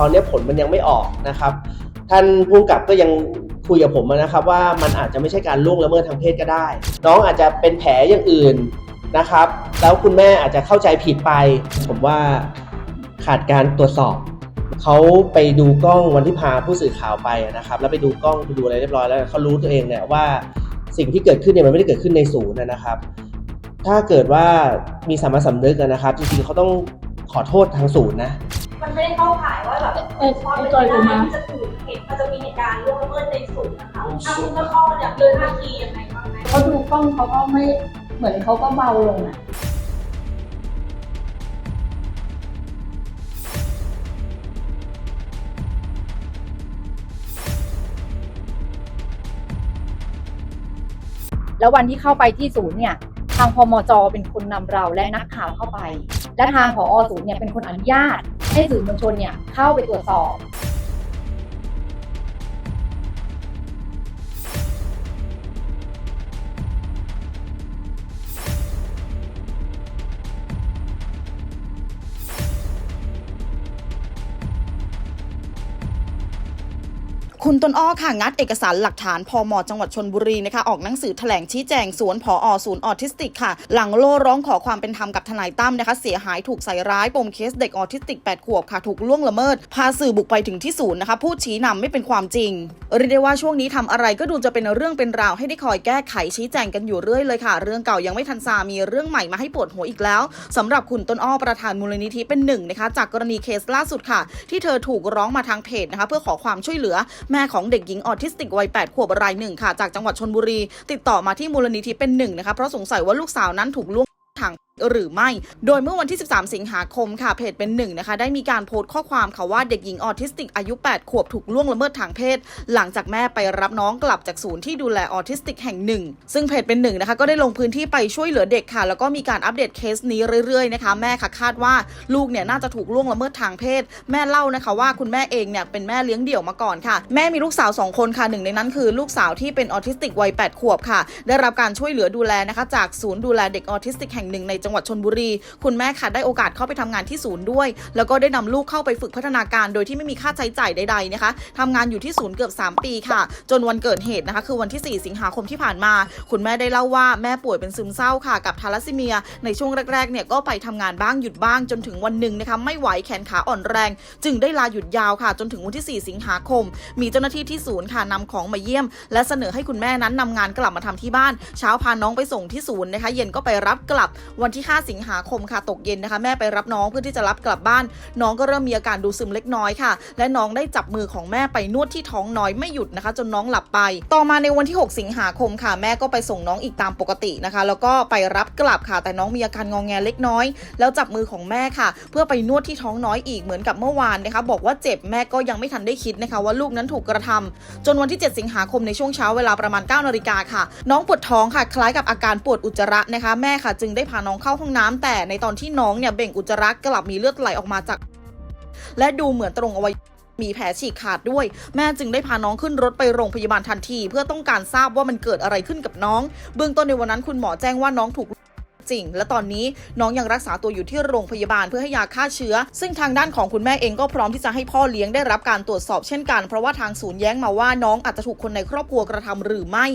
ตอนนี้ผลมันยังไม่ออกนะครับ ท่านผู้กับก็ยังคุยกับผมนะครับ ว่ามันอาจจะไม่ใช่การล่วงละเมิดทางเพศก็ได้ น้องอาจจะเป็นแผลอย่างอื่นนะครับ แล้วคุณแม่อาจจะเข้าใจผิดไป ผมว่าขาดการตรวจสอบเขาไปดูกล้องวันที่พาผู้สื่อข่าวไปนะครับ แล้วไปดูกล้องไปดูอะไรเรียบร้อยแล้วเขารู้ตัวเองเนี่ยว่าสิ่งที่เกิดขึ้นเนี่ยมันไม่ได้เกิดขึ้นในศูนย์นะครับ ถ้าเกิดว่ามีสามัญสำนึกนะครับ จริงๆเขาต้องขอโทษทางศูนย์นะ มันไม่ได้เข้าข่ายว่าแบบเอ้ยความเป็นจอยไปดูได้มาที่จะถูกเหตุมันจะมีเหตุการณ์ล่วงละเมิดในศูนย์นะคะถ้าคุณต้นอ้ออยากเดินท่าทียังไงบ้างไหมเขาดูกล้องเขาก็ไม่เหมือนเขาก็เบาลงอะแล้ววันที่เข้าไปที่ศูนย์เนี่ยทางพมจเป็นคนนำเราและนักข่าวเข้าไป และทางผอศูนย์เนี่ยเป็นคนอนุญาต ให้สื่อมวลชนเนี่ยเข้าไปตรวจสอบ คุณต้นอ้อค่ะงัดเอกสารหลักฐานพมจังหวัดชนบุรีนะคะออกหนังสือแถลงชี้แจงสวนผอศูนย์ออทิสติกค่ะ หลังโล่ร้องขอความเป็นธรรมกับทนายตั้มนะคะ เสียหายถูกใส่ร้ายปมเคสเด็กออทิสติก 8 ขวบค่ะ ถูกล่วงละเมิด พาสื่อบุกไปถึงที่ศูนย์นะคะพูดชี้นำไม่เป็นความจริงเรียกได้ว่าช่วงนี้ทำอะไรก็ดูจะเป็นเรื่องเป็นราวให้ได้คอยแก้ไขชี้แจงกันอยู่เรื่อยเลยค่ะ เรื่องเก่ายังไม่ทันซามีเรื่องใหม่มาให้ปวดหัวอีกแล้วสำหรับคุณต้นอ้อประธานมูลนิธิเป็นหนึ่งนะคะจากกรณีเคสล่าสุดค่ะ ที่เธอถูกร้องมาทางเพจนะคะเพื่อขอความช่วยเหลือแม่ของเด็กหญิงออทิสติกวัย 8 ขวบรายหนึ่งค่ะ จากจังหวัดชนบุรี ติดต่อมาที่มูลนิธิเป็นหนึ่งนะคะ เพราะสงสัยว่าลูกสาวนั้นถูกล่วงทาง หรือไม่ โดยเมื่อวันที่ 13 สิงหาคมค่ะ เพจเป็นหนึ่งนะคะ ได้มีการโพสต์ข้อความค่ะว่าเด็กหญิงออทิสติกอายุ 8 ขวบถูกล่วงละเมิดทางเพศ หลังจากแม่ไปรับน้องกลับจากศูนย์ที่ดูแลออทิสติกแห่งหนึ่ง ซึ่งเพจเป็นหนึ่งนะคะ ก็ได้ลงพื้นที่ไปช่วยเหลือเด็กค่ะ แล้วก็มีการอัปเดตเคสนี้เรื่อยๆนะคะ แม่ค่ะคาดว่าลูกเนี่ยน่าจะถูกล่วงละเมิดทางเพศ แม่เล่านะคะว่าคุณแม่เองเนี่ยเป็นแม่เลี้ยงเดี่ยวมาก่อนค่ะ แม่มีลูกสาวสองคนค่ะหนึ่งในนั้นคือลูกสาวที่เป็นออทิสติกวัย 8 ขวบค่ะ ได้รับการช่วยเหลือดูแลนะคะจากศูนย์ดูแลเด็กออทิสติกแห่งหนึ่งในจังหวัดชนบุรี คุณแม่ค่ะได้โอกาสเข้าไปทำงานที่ศูนย์ด้วย แล้วก็ได้นำลูกเข้าไปฝึกพัฒนาการ โดยที่ไม่มีค่าใช้จ่ายใดๆนะคะทำงานอยู่ที่ศูนย์เกือบ 3 ปีค่ะ จนวันเกิดเหตุนะคะ คือวันที่ 4 สิงหาคมที่ผ่านมา คุณแม่ได้เล่าว่าแม่ป่วยเป็นซึมเศร้าค่ะ กับทาลัสซีเมีย ในช่วงแรกๆเนี่ยก็ไปทำงานบ้างหยุดบ้างจนถึงวันหนึ่งนะคะไม่ไหวแขนขาอ่อนแรง จึงได้ลาหยุดยาวค่ะ จนถึงวันที่ 4 สิงหาคม มีเจ้าหน้าที่ที่ศูนย์ค่ะนำของมาเยี่ยม และเสนอให้คุณแม่นั้นนำงานกลับมาทำที่บ้าน เช้าพาน้องไปส่งที่ศูนย์นะคะ เย็นก็ไปรับกลับวันที่ 5 สิงหาคมค่ะตกเย็นนะคะ แม่ไปรับน้องเพื่อที่จะรับกลับบ้าน น้องก็เริ่มมีอาการดูซึมเล็กน้อยค่ะ และน้องได้จับมือของแม่ไปนวดที่ท้องน้อยไม่หยุดนะคะ จนน้องหลับไป ต่อมาในวันที่ 6 สิงหาคมค่ะ แม่ก็ไปส่งน้องอีกตามปกตินะคะ แล้วก็ไปรับกลับค่ะแต่น้องมีอาการงองแงเล็กน้อย แล้วจับมือของแม่ค่ะ เพื่อไปนวดที่ท้องน้อยอีกเหมือนกับเมื่อวานนะคะ บอกว่าเจ็บแม่ก็ยังไม่ทันได้คิดนะคะ ว่าลูกนั้นถูกกระทำจนวันที่ 7 สิงหาคมในช่วงเช้าเวลาประมาณ9นาฬิกาค่ะ น้องปวดท้องค่ะ คล้ายกับอาการปวดอุจจาระนะคะ แม่ค่ะ จึงได้พาน้องเข้าห้องน้ำแต่ในตอนที่น้องเนี่ยเบ่งอุจจาระกลับมีเลือดไหลออกมาจาก และดูเหมือนตรงอวัยวะมีแผลฉีกขาดด้วย แม่จึงได้พาน้องขึ้นรถไปโรงพยาบาลทันที เพื่อต้องการทราบว่ามันเกิดอะไรขึ้นกับน้อง เบื้องต้นในวันนั้นคุณหมอแจ้งว่าน้องถูก จริง และตอนนี้น้องยังรักษาตัวอยู่ที่โรงพยาบาลเพื่อให้ยาฆ่าเชื้อ ซึ่งทางด้านของคุณแม่เองก็พร้อมที่จะให้พ่อเลี้ยงได้รับการตรวจสอบเช่นกัน เพราะว่าทางศูนย์แย้งมาว่าน้องอาจจะถูกคนในครอบครัวกระทำหรือไม่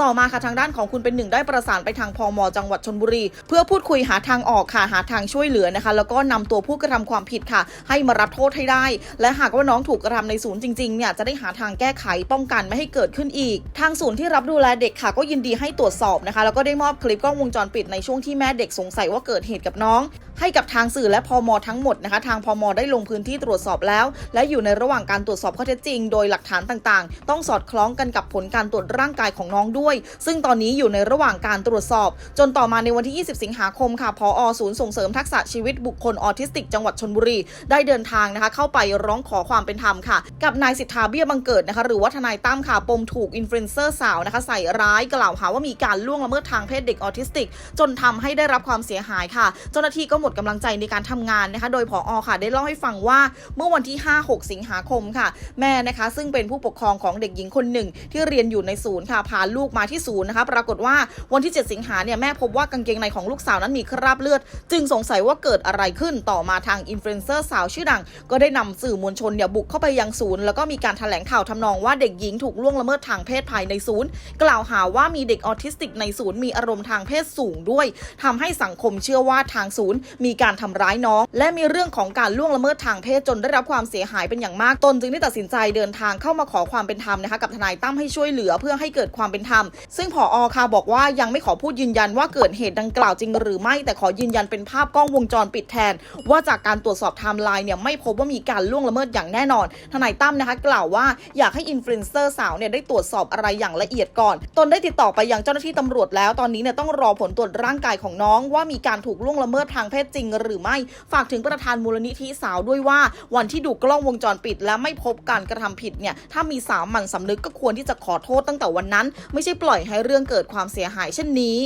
ต่อมาค่ะทางด้านของคุณเป็นหนึ่งได้ประสานไปทางพมจังหวัดชนบุรี เพื่อพูดคุยหาทางออกค่ะหาทางช่วยเหลือนะคะ แล้วก็นำตัวผู้กระทำความผิดค่ะ ให้มารับโทษให้ได้ และหากว่าน้องถูกกระทำในศูนย์จริงๆเนี่ยจะได้หาทางแก้ไขป้องกันไม่ให้เกิดขึ้นอีก ทางศูนย์ที่รับดูแลเด็กค่ะก็ยินดีให้ตรวจสอบนะคะ แล้วก็ได้มอบคลิปกล้องวงจรปิดในช่วงที่แม่เด็กสงสัยว่าเกิดเหตุกับน้อง ให้กับทางสื่อและพมทั้งหมดนะคะ ทางพมได้ลงพื้นที่ตรวจสอบแล้ว และอยู่ในระหว่างการตรวจสอบข้อเท็จจริง โดยหลักฐานต่างๆ ต้องสอดคล้องกันกับผลการตรวจร่างกายของน้องด้วย ซึ่งตอนนี้อยู่ในระหว่างการตรวจสอบ จนต่อมาในวันที่ 20 สิงหาคมค่ะพอศูนย์ส่งเสริมทักษะชีวิตบุคคลออทิสติก จังหวัดชนบุรี ได้เดินทางนะคะ เข้าไปร้องขอความเป็นธรรมค่ะ กับนายสิทธาเบี้ยบังเกิดนะคะ หรือว่าทนายตั้มค่ะปมถูกอินฟลูเอนเซอร์สาวนะคะ ใส่ร้ายกล่าวหาว่ามีการล่วงละเมิดทางเพศเด็กออทิสติก จนทำให้ได้รับความเสียหายค่ะ เจ้าหน้าที่ก็หมดดกำลังใจในการทำงานนะคะ โดยผอค่ะ ได้เล่าให้ฟังว่าเมื่อวันที่ 5-6 สิงหาคมค่ะ แม่นะคะ ซึ่งเป็นผู้ปกครองของเด็กหญิงคนหนึ่ง ที่เรียนอยู่ในศูนย์ค่ะพาลูกมาที่ศูนย์นะคะ ปรากฏว่าวันที่ 7 สิงหาเนี่ยแม่พบว่ากางเกงในของลูกสาวนั้นมีคราบเลือด จึงสงสัยว่าเกิดอะไรขึ้นต่อมาทางอินฟลูเอนเซอร์สาวชื่อดัง ก็ได้นำสื่อมวลชนเนี่ยบุกเข้าไปยังศูนย์แล้วก็มีการแถลงข่าวทำนองว่าเด็กหญิงถูกล่วงละเมิดทางเพศภายในศูนย์ กล่าวหาว่ามีเด็กออทิสติกในศูนย์มีอารมณ์ทางเพศสูงด้วยทำให้สังคมเชื่อว่าทางศูนย์มีการทำร้ายน้อง และมีเรื่องของการล่วงละเมิดทางเพศจนได้รับความเสียหายเป็นอย่างมากตนจึงได้ตัดสินใจเดินทางเข้ามาขอความเป็นธรรมนะคะกับทนายตั้มให้ช่วยเหลือเพื่อให้เกิดความเป็นธรรม ซึ่งผอค่ะบอกว่ายังไม่ขอพูดยืนยันว่าเกิดเหตุดังกล่าวจริงหรือไม่ แต่ขอยืนยันเป็นภาพกล้องวงจรปิดแทน ว่าจากการตรวจสอบไทม์ไลน์เนี่ยไม่พบว่ามีการล่วงละเมิดอย่างแน่นอน ทนายตั้มนะคะ กล่าวว่าอยากให้อินฟลูเอนเซอร์สาวเนี่ยได้ตรวจสอบอะไรอย่างละเอียดก่อน ตนได้ติดต่อไปยังเจ้าหน้าที่ตำรวจแล้วตอนนี้เนี่ยต้องรอผลตรวจร่างกายของน้องว่ามีการถูกล่วงละเมิดทางเพศจริงหรือไม่ ฝากถึงประธานมูลนิธิสาวด้วยว่า วันที่ดูกล้องวงจรปิด และไม่พบการกระทำผิดเนี่ยถ้ามีสาวหมัญสำนึกก็ควรที่จะขอโทษตั้งแต่วันนั้น ไม่ใช่ปล่อยให้เรื่องเกิดความเสียหายเช่นนี้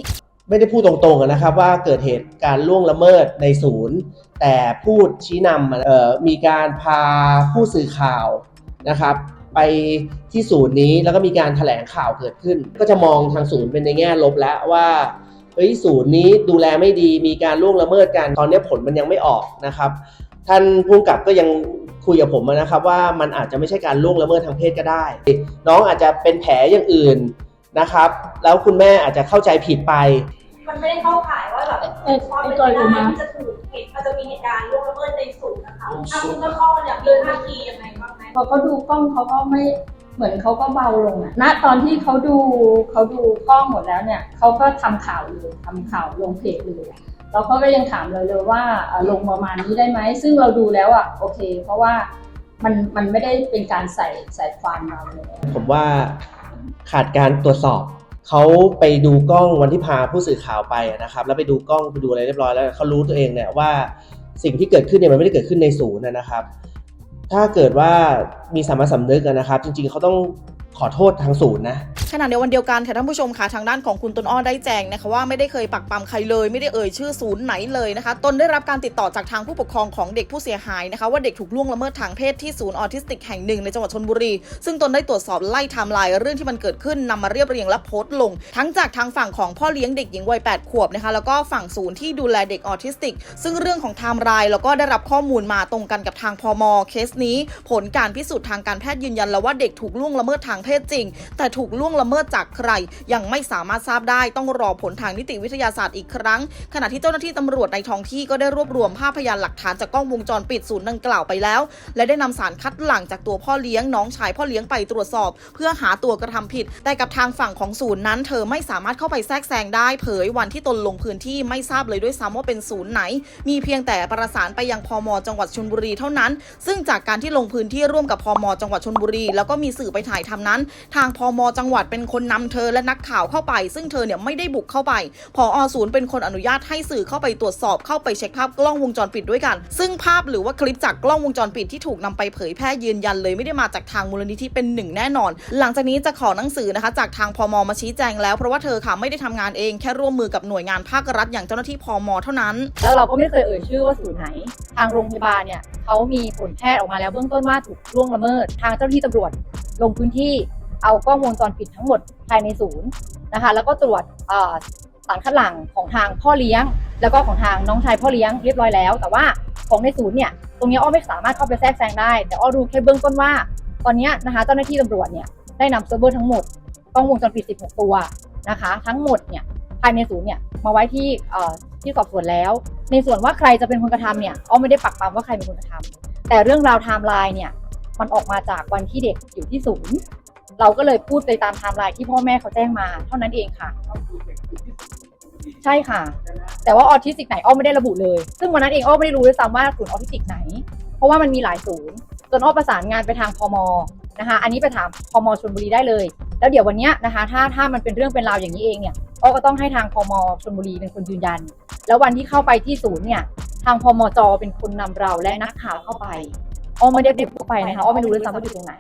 ไม่ได้พูดตรงๆนะครับว่าเกิดเหตุการล่วงละเมิดในศูนย์ แต่พูดชี้นำมีการพาผู้สื่อข่าวนะครับไปที่ศูนย์นี้แล้วก็มีการแถลงข่าวเกิดขึ้น ก็จะมองทางศูนย์เป็นในแง่ลบแล้วว่า เฮ้ยศูนย์นี้ดูแลไม่ดีมีการล่วงละเมิดกันตอนนี้ผลมันยังไม่ออกนะครับ ท่านผู้กำกับก็ยังคุยกับผมนะครับว่ามันอาจจะไม่ใช่การล่วงละเมิดทางเพศก็ได้ น้องอาจจะเป็นแผลอย่างอื่นนะครับ แล้วคุณแม่อาจจะเข้าใจผิดไป มันไม่ได้เข้าข่ายว่าแบบเอ้ยความเป็นไอ้จอยไปกูได้มาที่จะถูกเหตุอาจจะมีเหตุการณ์ล่วงละเมิดในศูนย์นะคะถ้าคุณก็เข้ามันอยากเดินท่าทียังไงบ้างไหมพอเขาดูกล้องเขาก็ไม่ เหมือนเขาก็เบาลงอะณตอนที่เขาดูเขาดูกล้องหมดแล้วเนี่ยเขาก็ทำข่าวเลยทำข่าวลงเพจเลยแล้วเขาก็ยังถามเลยเลยว่าลงประมาณนี้ได้ไหม ซึ่งเราดูแล้วอะโอเค เพราะว่ามันมันไม่ได้เป็นการใส่ใส่ความเราเลยผมว่าขาดการตรวจสอบเขาไปดูกล้องวันที่พาผู้สื่อข่าวไปนะครับ แล้วไปดูกล้องไปดูอะไรเรียบร้อยแล้วเขารู้ตัวเองเนี่ยว่าสิ่งที่เกิดขึ้นเนี่ยมันไม่ได้เกิดขึ้นในศูนย์นะครับ ถ้าเกิดว่ามีสามัญสำนึกนะครับ จริงๆเขาต้อง ขอโทษทางศูนย์นะขณะในวันเดียวกันค่ะท่านผู้ชมค่ะทางด้านของคุณต้นอ้อได้แจ้งนะคะว่าไม่ได้เคยปักปั๊มใครเลย ไม่ได้เอ่ยชื่อศูนย์ไหนเลยนะคะตนได้รับการติดต่อจากทางผู้ปกครองของเด็กผู้เสียหายนะคะว่าเด็กถูกล่วงละเมิดทางเพศที่ศูนย์ออทิสติกแห่งหนึ่งในจังหวัดชนบุรี ซึ่งตนได้ตรวจสอบไล่ไทม์ไลน์เรื่องที่มันเกิดขึ้นนำมาเรียบเรียงและโพสต์ลง ทั้งจากทางฝั่งของพ่อเลี้ยงเด็กหญิงวัย8ขวบนะคะแล้วก็ฝั่งศูนย์ที่ดูแลเด็กออทิสติก ซึ่งเรื่องของไทม์ไลน์แล้วก็ได้รับข้อมูลมาตรงกันกับทางพมเคสนี้ ผลการพิสูจน์ทางการแพทย์ยืนยันแล้วว่าเด็กถูกล่วงละเมิดทางเพศจริง แต่ถูกล่วงละเมิดจากใคร ยังไม่สามารถทราบได้ต้องรอผลทางนิติวิทยาศาสตร์อีกครั้ง ขณะที่เจ้าหน้าที่ตำรวจในท้องที่ก็ได้รวบรวมภาพพยานหลักฐานจากกล้องวงจรปิดศูนย์ดังกล่าวไปแล้ว และได้นำสารคัดหลั่งจากตัวพ่อเลี้ยงน้องชายพ่อเลี้ยงไปตรวจสอบ เพื่อหาตัวกระทำผิด แต่กับทางฝั่งของศูนย์นั้น เธอไม่สามารถเข้าไปแทรกแซงได้เผยวันที่ตนลงพื้นที่ไม่ทราบเลยด้วยซ้ำว่าเป็นศูนย์ไหน มีเพียงแต่ประสานไปยังพมจังหวัดชลบุรีเท่านั้น ซึ่งจากการที่ลงพื้นที่ร่วมกับพมจังหวัดชลบุรี แล้วก็มีสื่อไปถ่ายทำนั้นทางพมจังหวัดเป็นคนนำเธอและนักข่าวเข้าไป ซึ่งเธอเนี่ยไม่ได้บุกเข้าไปพออศูนย์เป็นคนอนุญาตให้สื่อเข้าไปตรวจสอบเข้าไปเช็คภาพกล้องวงจรปิดด้วยกัน ซึ่งภาพหรือว่าคลิปจากกล้องวงจรปิดที่ถูกนำไปเผยแพร่ยืนยันเลยไม่ได้มาจากทางมูลนิธิเป็นหนึ่งแน่นอน หลังจากนี้จะขอหนังสือนะคะ จากทางพมมาชี้แจงแล้วเพราะว่าเธอค่ะไม่ได้ทำงานเองแค่ร่วมมือกับหน่วยงานภาครัฐอย่างเจ้าหน้าที่พมเท่านั้น แล้วเราก็ไม่เคยเอ่ยชื่อว่าศูนย์ไหน ทางโรงพยาบาลเนี่ยเขามีผลแพทย์ออกมาแล้วเบื้องต้นว่าถูกล่วงละเมิด ทางเจ้าหน้าที่ตำรวจลงพื้นที่ เอากล้องวงจรปิดทั้งหมดภายในศูนย์นะคะ แล้วก็ตรวจสารคัดหลั่งของทางพ่อเลี้ยง แล้วก็ของทางน้องชายพ่อเลี้ยงเรียบร้อยแล้ว แต่ว่าของในศูนย์เนี่ยตรงนี้อ้อไม่สามารถเข้าไปแทรกแซงได้ แต่อ้อรู้แค่เบื้องต้นว่า ตอนนี้นะคะเจ้าหน้าที่ตำรวจเนี่ยได้นำเซิร์ฟเวอร์ทั้งหมดกล้องวงจรปิด 16 ตัวนะคะ ทั้งหมดเนี่ยภายในศูนย์เนี่ยมาไว้ที่ที่สอบสวนแล้ว ในส่วนว่าใครจะเป็นคนกระทำเนี่ยอ้อไม่ได้ปักปั๊มว่าใครเป็นคนกระทำแต่เรื่องราวไทม์ไลน์เนี่ยมันออกมาจากวันที่เด็กอยู่ที่ศูนย์ เราก็เลยพูดไปตามไทม์ไลน์ที่พ่อแม่เขาแจ้งมา เท่านั้นเองค่ะ ใช่ค่ะ แต่ว่าออทิสติกไหนอ้อไม่ได้ระบุเลย ซึ่งวันนั้นเองอ้อไม่ได้รู้ด้วยซ้ำว่าศูนย์ออทิสติกไหน เพราะว่ามันมีหลายศูนย์จนอ้อประสานงานไปทางพมนะคะ อันนี้ไปถามพมชลบุรีได้เลย แล้วเดี๋ยววันเนี้ยนะคะ ถ้าถ้ามันเป็นเรื่องเป็นราวอย่างนี้เองเนี่ยอ้อก็ต้องให้ทางพมชลบุรีเป็นคนยืนยัน แล้ววันที่เข้าไปที่ศูนย์เนี่ย ทางพมจเป็นคนนำเราและนักข่าวเข้าไป อ้อไม่ได้เด็บเข้าไปนะคะอ้อไม่รู้ด้วยซ้ำว่าอยู่ตรงไหน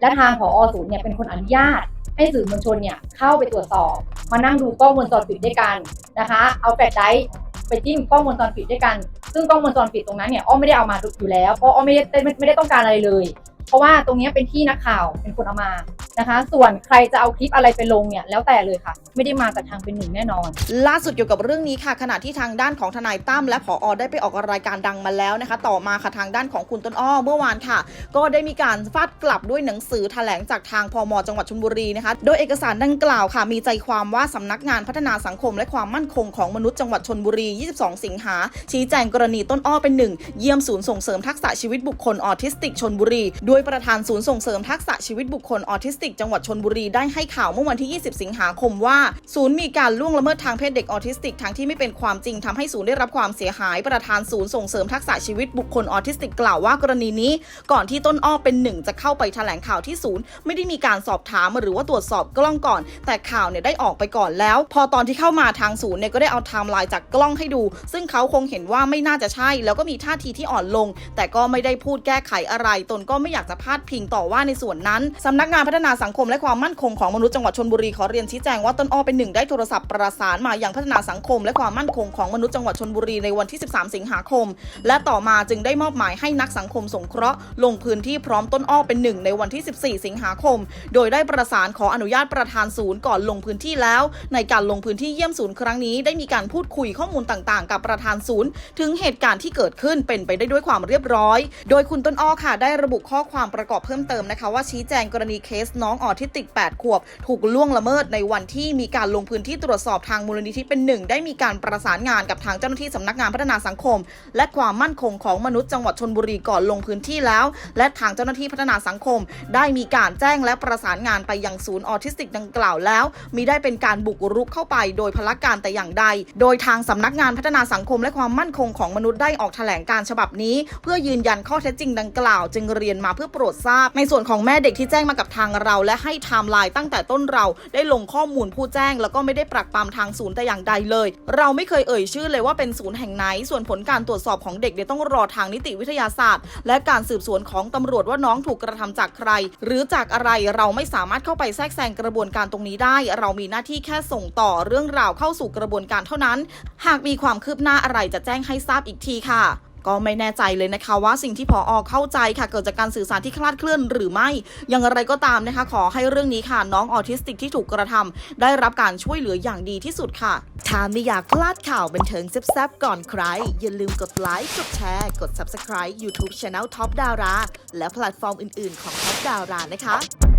และทางผอศูนย์เนี่ยเป็นคนอนุญาต ให้สื่อมวลชนเนี่ยเข้าไปตรวจสอบ มานั่งดูกล้องวงจรปิดด้วยกันนะคะ เอาแฟลชไดรฟ์ไปจิ้มกล้องวงจรปิดด้วยกัน ซึ่งกล้องวงจรปิดตรงนั้นเนี่ยอ้อมไม่ได้เอามาอยู่แล้วเพราะอ้อมไม่ได้ไม่ไม่ได้ต้องการอะไรเลย เพราะว่าตรงนี้เป็นที่นักข่าวเป็นคนเอามานะคะ ส่วนใครจะเอาคลิปอะไรไปลงเนี่ยแล้วแต่เลยค่ะ ไม่ได้มาจากทางเป็นหนึ่งแน่นอน ล่าสุดเกี่ยวกับเรื่องนี้ค่ะ ขณะที่ทางด้านของทนายตั้มและผออได้ไปออกรายการดังมาแล้วนะคะ ต่อมาค่ะทางด้านของคุณต้นอ้อเมื่อวานค่ะ ก็ได้มีการฟาดกลับด้วยหนังสือแถลงจากทางพมจังหวัดชลบุรีนะคะ โดยเอกสารดังกล่าวค่ะ มีใจความว่าสำนักงานพัฒนาสังคม และความมั่นคงของมนุษย์จังหวัดชลบุรี 22 สิงหา ชี้แจงกรณีต้นอ้อเป็นหนึ่งเยี่ยมศูนย์ส่งเสริมทักษะชีวิตบุคคลออทิสติกชนบุรีโดยประธานศูนย์ส่งเสริมทักษะชีวิตบุคคลออทิสติก จังหวัดชนบุรีได้ให้ข่าวเมื่อวันที่ 20 สิงหาคมว่า ศูนย์มีการล่วงละเมิดทางเพศเด็กออทิสติกทางที่ไม่เป็นความจริงทำให้ศูนย์ได้รับความเสียหาย ประธานศูนย์ส่งเสริมทักษะชีวิตบุคคลออทิสติกกล่าวว่ากรณีนี้ ก่อนที่ต้นอ้อเป็นหนึ่งจะเข้าไปแถลงข่าวที่ศูนย์ ไม่ได้มีการสอบถามหรือว่าตรวจสอบกล้องก่อน แต่ข่าวเนี่ยได้ออกไปก่อนแล้ว พอตอนที่เข้ามาทางศูนย์เนี่ยก็ได้เอาไทม์ไลน์จากกล้องให้ดู ซึ่งเขาคงเห็นว่าไม่น่าจะใช่ แล้วก็มีท่าทีที่อ่อนลง แต่ก็ไม่ได้พูดแก้ไขอะไรตนก็ไม่อยากจะพาดพิงต่อว่าในส่วนนั้นสำนักงานพัฒนาสังคมและความมั่นคงของมนุษย์จังหวัดชลบุรีขอเรียนชี้แจงว่าต้นอ้อเป็นหนึ่งได้โทรศัพท์ประสานมาอยังพัฒนาสังคม และความมั่นคงของมนุษย์จังหวัดชลบุรีในวันที่ 13 สิงหาคม และต่อมาจึงได้มอบหมายให้นักสังคมสงเคราะห์ลงพื้นที่พร้อมต้นอ้อเป็นหนึ่งในวันที่ 14 สิงหาคม โดยได้ประสานขออนุญาตประธานศูนย์ก่อนลงพื้นที่แล้ว ในการลงพื้นที่เยี่ยมศูนย์ครั้งนี้ได้มีการพูดคุยข้อมูลต่างๆ กับประธานศูนย์ ถึงเหตุการณ์ที่เกิดขึ้นเป็นไปได้ด้วยความเรียบร้อย โดยคุณต้นอ้อค่ะได้ระบุข้อความประกอบเพิ่มเติมนะคะ ว่าชี้แจงกรณีเคสน้องออทิสติก 8 ขวบ ถูกล่วงละเมิดในวันที่มีการลงพื้นที่ตรวจสอบทางมูลนิธิเป็นหนึ่งได้มีการประสานงานกับทางเจ้าหน้าที่สำนักงานพัฒนาสังคม และความมั่นคงของมนุษย์จังหวัดชนบุรีก่อนลงพื้นที่แล้ว และทางเจ้าหน้าที่พัฒนาสังคม ได้มีการแจ้งและประสานงานไปยังศูนย์ออทิสติกดังกล่าวแล้วมิได้เป็นการบุกรุกเข้าไปโดยพละการแต่อย่างใด โดยทางสำนักงานพัฒนาสังคม และความมั่นคงของมนุษย์ได้ออกแถลงการฉบับนี้ เพื่อยืนยันข้อเท็จจริงดังกล่าว จึงเรียนมาเพื่อโปรดทราบ ในส่วนของแม่เด็กที่แจ้งมากับทางเรา และให้ไทม์ไลน์ตั้งแต่ต้นเราได้ลงข้อมูลผู้แจ้ง แล้วก็ไม่ได้ปรักปรำทางศูนย์แต่อย่างใดเลย เราไม่เคยเอ่ยชื่อเลยว่าเป็นศูนย์แห่งไหน ส่วนผลการตรวจสอบของเด็กเดี๋ยวต้องรอทางนิติวิทยาศาสตร์ และการสืบสวนของตำรวจว่าน้องถูกกระทำจากใคร หรือจากอะไรเราไม่สามารถเข้าไปแทรกแซงกระบวนการตรงนี้ได้ เรามีหน้าที่แค่ส่งต่อเรื่องราวเข้าสู่กระบวนการเท่านั้น หากมีความคืบหน้าอะไรจะแจ้งให้ทราบอีกทีค่ะ ก็ไม่แน่ใจเลยนะคะว่าสิ่งที่พออเข้าใจค่ะเกิดจากการสื่อสารที่คลาดเคลื่อนหรือไม่ อย่างไรก็ตามนะคะ ขอให้เรื่องนี้ค่ะน้องออทิสติกที่ถูกกระทำได้รับการช่วยเหลืออย่างดีที่สุดค่ะ ถ้าไม่อยากพลาดข่าวบันเทิงแซ่บๆก่อนใคร อย่าลืมกดไลค์กดแชร์ กด Subscribe YouTube Channel Top Dara และแพลตฟอร์มอื่นๆของ Top Dara นะคะ